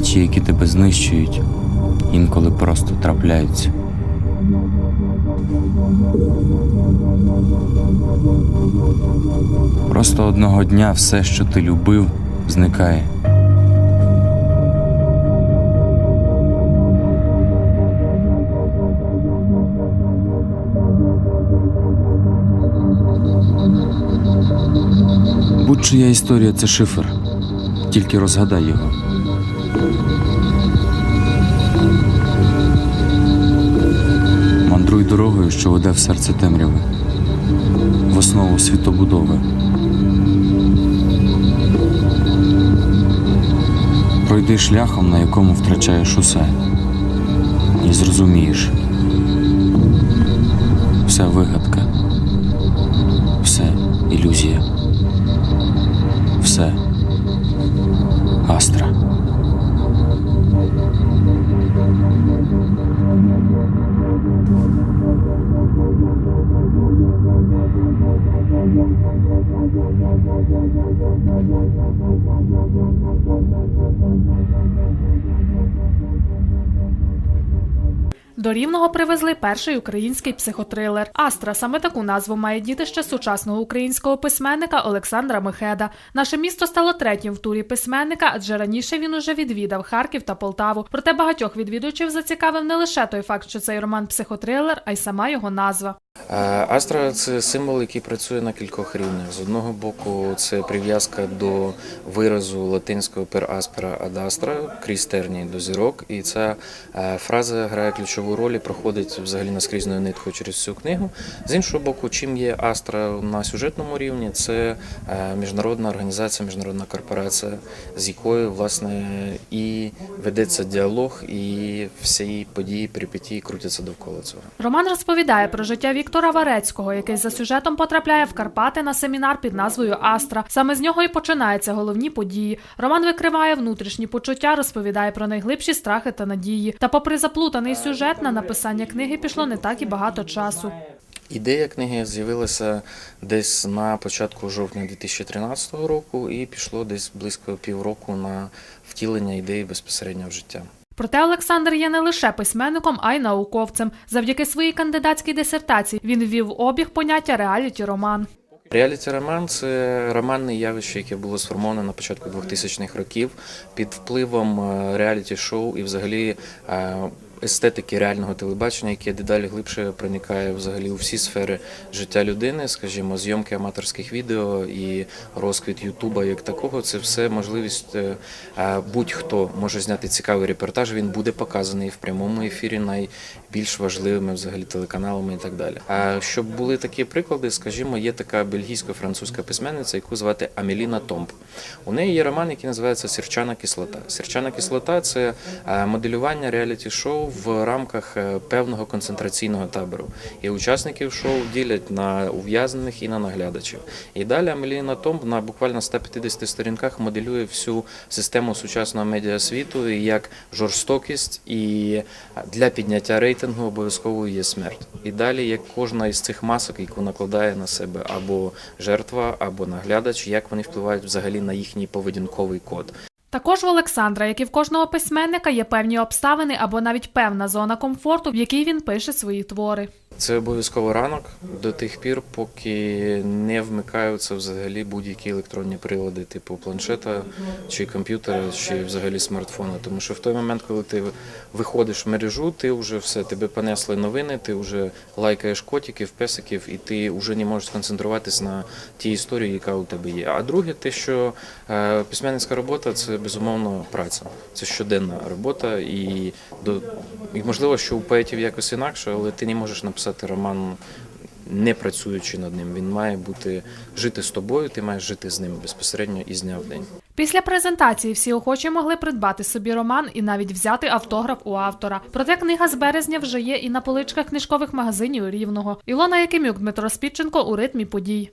ті, які тебе знищують, інколи просто трапляються. Просто одного дня все, що ти любив, зникає. Будь-чия історія це шифр. Тільки розгадай його. Мандруй дорогою, що веде в серце темряви, в основу світобудови. Пройди шляхом, на якому втрачаєш усе, і зрозумієш. Все вигадка, все ілюзія, До Рівного привезли перший український психотрилер. Астра саме таку назву має дітище сучасного українського письменника Олександра Мехеда. Наше місто стало третім в турі письменника, адже раніше він уже відвідав Харків та Полтаву. Проте багатьох відвідувачів зацікавив не лише той факт, що цей роман психотрилер, а й сама його назва. Е, Астра це символ, який працює на кількох рівнях. З одного боку, це прив'язка до виразу латинського per aspera ad astra, крізь терній до зірок. І ця е, фраза грає ключову роль і проходить взагалі наскрізною ниткою через всю книгу. З іншого боку, чим є Астра на сюжетному рівні, це е, міжнародна організація, міжнародна корпорація, з якою власне і ведеться діалог, і всі події, перипетії крутяться довкола цього. Роман розповідає про життя Віктора Варецького, який за сюжетом потрапляє в Карпати на семінар під назвою Астра. Саме з нього і починаються головні події. Роман викриває внутрішні почуття, розповідає про найглибші страхи та надії. Та, попри заплутаний сюжет, на написання книги пішло не так і багато часу. Ідея книги з'явилася десь на початку жовтня 2013 року і пішло десь близько півроку на втілення ідеї безпосередньо в життя. Проте Олександр є не лише письменником, а й науковцем. Завдяки своїй кандидатській дисертації він ввів обіг поняття реаліті роман. Реаліті роман це романне явище, яке було сформоване на початку 2000-х років під впливом е, реаліті-шоу і взагалі е, естетики реального телебачення, яке дедалі глибше проникає взагалі у всі сфери життя людини, скажімо, зйомки аматорських відео і розквіт Ютуба як такого. Це все можливість е, будь-хто може зняти цікавий репортаж. Він буде показаний в прямому ефірі найбільш важливими взагалі телеканалами і так далі. А щоб були такі приклади, скажімо, є така бельгійсько-французька письменниця, яку звати Амеліна Томп. У неї є роман, який називається Сірчана кислота. Сірчана кислота це моделювання в рамках е, певного концентраційного табору. І учасників шоу ділять на ув'язнених і на наглядачів. І далі Амеліна Томп на буквально 150 сторінках моделює всю систему сучасного медіасвіту і як жорстокість, і для підняття рейтингу обов'язково є смерть. І далі як кожна із цих масок, яку накладає на себе або жертва, або наглядач, як вони впливають взагалі на їхній поведінковий код. Також в Олександра, як і в кожного письменника, є певні обставини або навіть певна зона комфорту, в якій він пише свої твори. Це обов'язково ранок до тих пір, поки не вмикаються взагалі будь-які електронні прилади, типу планшета чи комп'ютера, чи взагалі смартфона. Тому що в той момент, коли ти виходиш в мережу, ти вже все, тебе понесли новини, ти вже лайкаєш котиків, песиків, і ти вже не можеш сконцентруватись на тій історії, яка у тебе є. А друге, те, що е, письменницька робота це безумовно праця, це щоденна робота, і до і можливо, що у поетів якось інакше, але ти не можеш написати роман. Не працюючи над ним, він має бути жити з тобою, ти маєш жити з ним безпосередньо із дня в день. Після презентації всі охочі могли придбати собі роман і навіть взяти автограф у автора. Проте книга з березня вже є і на поличках книжкових магазинів Рівного. Ілона Якимюк, Дмитро Спідченко у ритмі подій.